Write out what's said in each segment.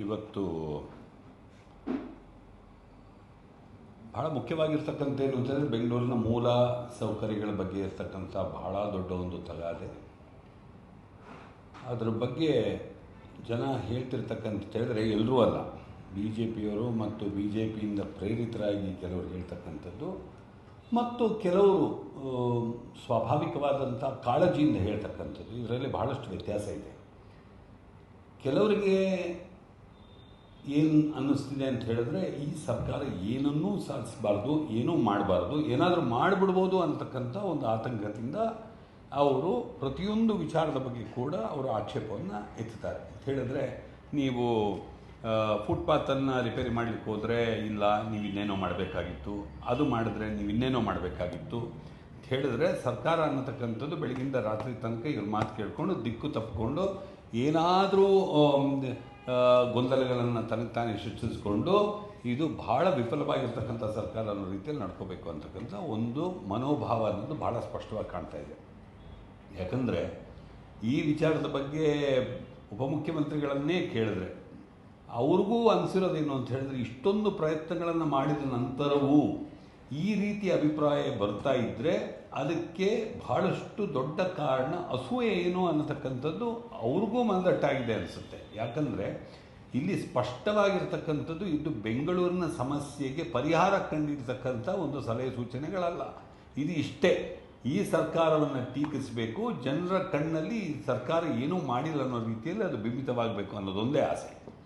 ಇವತ್ತು ಬಹಳ ಮುಖ್ಯವಾಗಿರ್ತಕ್ಕಂಥ ಏನು ಅಂತಂದರೆ ಬೆಂಗಳೂರಿನ ಮೂಲ ಸೌಕರ್ಯಗಳ ಬಗ್ಗೆ ಇರ್ತಕ್ಕಂಥ ಬಹಳ ದೊಡ್ಡ ಒಂದು ತಗಾದೆ. ಅದರ ಬಗ್ಗೆ ಜನ ಹೇಳ್ತಿರ್ತಕ್ಕಂಥ ಹೇಳಿದ್ರೆ ಎಲ್ಲರೂ ಅಲ್ಲ. ಬಿ ಜೆ ಪಿಯವರು ಮತ್ತು ಬಿ ಜೆ ಪಿಯಿಂದ ಪ್ರೇರಿತರಾಗಿ ಕೆಲವರು ಹೇಳ್ತಕ್ಕಂಥದ್ದು ಮತ್ತು ಕೆಲವರು ಸ್ವಾಭಾವಿಕವಾದಂಥ ಕಾಳಜಿಯಿಂದ ಹೇಳ್ತಕ್ಕಂಥದ್ದು. ಇದರಲ್ಲಿ ಬಹಳಷ್ಟು ವ್ಯತ್ಯಾಸ ಇದೆ. ಕೆಲವರಿಗೆ ಏನು ಅನ್ನಿಸ್ತಿದೆ ಅಂತ ಹೇಳಿದ್ರೆ, ಈ ಸರ್ಕಾರ ಏನನ್ನೂ ಸಾಧಿಸಬಾರ್ದು, ಏನೂ ಮಾಡಬಾರ್ದು, ಏನಾದರೂ ಮಾಡಿಬಿಡ್ಬೋದು ಅಂತಕ್ಕಂಥ ಒಂದು ಆತಂಕದಿಂದ ಅವರು ಪ್ರತಿಯೊಂದು ವಿಚಾರದ ಬಗ್ಗೆ ಕೂಡ ಅವರು ಆಕ್ಷೇಪವನ್ನು ಎತ್ತುತ್ತಾರೆ. ಅಂತ ಹೇಳಿದ್ರೆ, ನೀವು ಫುಟ್ಪಾತನ್ನು ರಿಪೇರಿ ಮಾಡಲಿಕ್ಕೆ ಹೋದರೆ, ಇಲ್ಲ, ನೀವು ಇನ್ನೇನೋ ಮಾಡಬೇಕಾಗಿತ್ತು, ಅದು ಮಾಡಿದ್ರೆ ನೀವು ಇನ್ನೇನೋ ಮಾಡಬೇಕಾಗಿತ್ತು, ಅಂತ ಹೇಳಿದ್ರೆ ಸರ್ಕಾರ ಅನ್ನತಕ್ಕಂಥದ್ದು ಬೆಳಗಿಂದ ರಾತ್ರಿ ತನಕ ಇವ್ರ ಮಾತು ಕೇಳಿಕೊಂಡು, ದಿಕ್ಕು ತಪ್ಪಿಕೊಂಡು ಏನಾದರೂ ಗೊಂದಲಗಳನ್ನು ತನಗೆ ತಾನೇ ಸೃಷ್ಟಿಸಿಕೊಂಡು ಇದು ಬಹಳ ವಿಫಲವಾಗಿರ್ತಕ್ಕಂಥ ಸರ್ಕಾರ ಅನ್ನೋ ರೀತಿಯಲ್ಲಿ ನಡ್ಕೋಬೇಕು ಅಂತಕ್ಕಂಥ ಒಂದು ಮನೋಭಾವ ಅನ್ನೋದು ಬಹಳ ಸ್ಪಷ್ಟವಾಗಿ ಕಾಣ್ತಾ ಇದೆ. ಯಾಕಂದರೆ ಈ ವಿಚಾರದ ಬಗ್ಗೆ ಉಪಮುಖ್ಯಮಂತ್ರಿಗಳನ್ನೇ ಕೇಳಿದ್ರೆ ಅವ್ರಿಗೂ ಅನಿಸಿರೋದೇನು ಅಂತ ಹೇಳಿದ್ರೆ ಇಷ್ಟೊಂದು ಪ್ರಯತ್ನಗಳನ್ನು ಮಾಡಿದ ನಂತರವೂ ಈ ರೀತಿ ಅಭಿಪ್ರಾಯ ಬರ್ತಾ ಇದ್ದರೆ ಅದಕ್ಕೆ ಬಹಳಷ್ಟು ದೊಡ್ಡ ಕಾರಣ ಅಸೂಯೆ ಏನು ಅನ್ನತಕ್ಕಂಥದ್ದು ಅವ್ರಿಗೂ ಮನದಟ್ಟಾಗಿದೆ ಅನಿಸುತ್ತೆ. ಯಾಕಂದರೆ ಇಲ್ಲಿ ಸ್ಪಷ್ಟವಾಗಿರ್ತಕ್ಕಂಥದ್ದು ಇದು ಬೆಂಗಳೂರಿನ ಸಮಸ್ಯೆಗೆ ಪರಿಹಾರ ಕಂಡಿರ್ತಕ್ಕಂಥ ಒಂದು ಸಲಹೆ ಸೂಚನೆಗಳಲ್ಲ. ಇದು ಇಷ್ಟೇ. ಈ ಸರ್ಕಾರವನ್ನು ಟೀಕಿಸಬೇಕು, ಜನರ ಕಣ್ಣಲ್ಲಿ ಸರ್ಕಾರ ಏನೂ ಮಾಡಿಲ್ಲ ಅನ್ನೋ ರೀತಿಯಲ್ಲಿ ಅದು ಬಿಂಬಿತವಾಗಬೇಕು ಅನ್ನೋದೊಂದೇ ಆಸೆ.